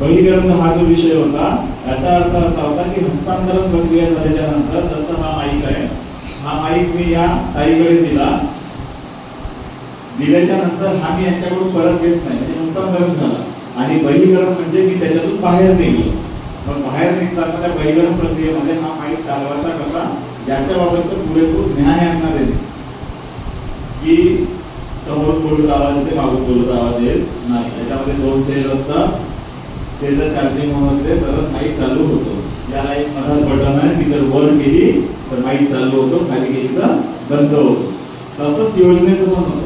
बहिरीकरण हा जो विषय होता याचा अर्थ असा होता की हस्तांतरण प्रक्रिया झाल्याच्यानंतर जसं हा माईक आहे हा माईक मी या ताईकडे दिला. दिल्याच्या नंतर हा मी यांच्याकडून परत घेत नाही म्हणजे हस्तांतरण झाला. आणि बहिरीकरण म्हणजे मी त्याच्यातून बाहेर निघलो. मग बाहेर निघताना त्या बहिरीकरण प्रक्रियेमध्ये हा माईक चालवायचा कसा याच्या बाबतचं पुरेपूर ज्ञान यांना देणे की समोर बोलत आवाज येते मागून बोलत आवाज येत नाही. त्याच्यामध्ये दोन सेल असतात. ते जर चार्जिंग ऑन असले तरच माईक चालू होतो. याला एक मधात बटन आहे ती जर वर केली तर माईक चालू होतो खाली केली तर बंद होतो. तसंच योजनेचं पण होतं.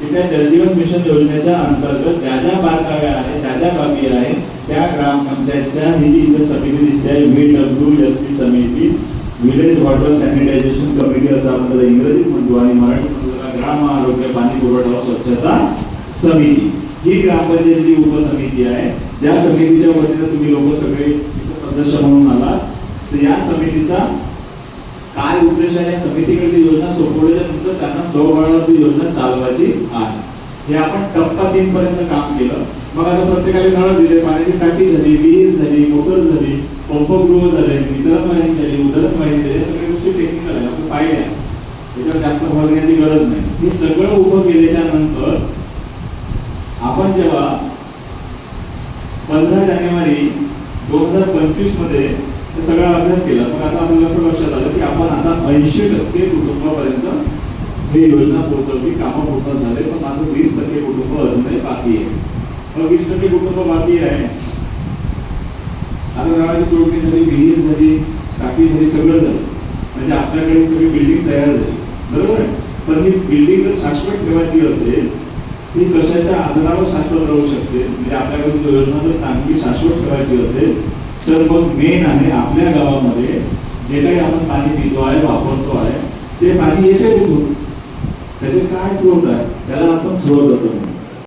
की त्या जलजीवन मिशन योजनेच्या अंतर्गत ज्या ज्या बारकाव्या आहेत ज्या ज्या बाबी आहेत त्या ग्रामपंचायतच्या ही इथं समिती दिसते व्ही डब्ल्यू एस पी समिती विलेज वॉटर सॅनिटायझेशन कमिटी असं आपल्याला इंग्रजीत म्हणतो आणि मराठीत म्हणतो ग्राम आरोग्य पाणी पुरवठा स्वच्छता समिती. ही ग्रामपंचायतीची उपसमिती आहे. ज्या समितीच्या वतीनं तुम्ही लोक सगळे सदस्य म्हणून आलात. तर या समितीचा काय उद्देश आहे? या समितीकडली योजना सोपवल्याच्या नंतर त्यांना सहभागाची योजना चालवायची आहे. हे आपण टप्पा तीन पर्यंत काम केलं. मग आता प्रत्येकाने नळ दिले. पाण्याची टाकी झाली विहीर झाली मोटर झाली पंपगृह झाले वितरण माहिती झाली उदरण माहिती झाली. सगळ्या गोष्टी टेक्निकल आहे आपण पाहिल्या. त्याच्यावर जास्त भर देण्याची गरज नाही. हे सगळं उभं केल्याच्यानंतर आपण जेव्हा पंधरा जानेवारी दोन हजार पंचवीसमध्ये हे सगळा अभ्यास केला मग आता आपल्याला असं लक्षात आलं की आपण आता ऐंशी टक्के कुटुंबापर्यंत ही योजना पोहोचवली कामं पूर्ण झाले पण माझं वीस टक्के कुटुंब अजूनही बाकी आहे. मग वीस टक्के कुटुंब बाकी आहे. आता गावाची तोडणी झाली विहीर झाली टाकी झाली सगळं झालं. म्हणजे आपल्याकडे सगळी बिल्डिंग तयार झाली. बरोबर आहे? पण ही बिल्डिंग जर शाश्वत ठेवायची असेल ती कशाच्या आधारावर शाश्वत राहू शकते? म्हणजे आपल्याकडे योजना जर चांगली शाश्वत ठेवायची असेल तर मग मेन आहे आपल्या गावामध्ये जे काही आपण पाणी पितो आहे वापरतो आहे ते पाणी येते कुठून? त्याचे काय स्रोत आहे? त्याला आपण स्रोत असं म्हणतो.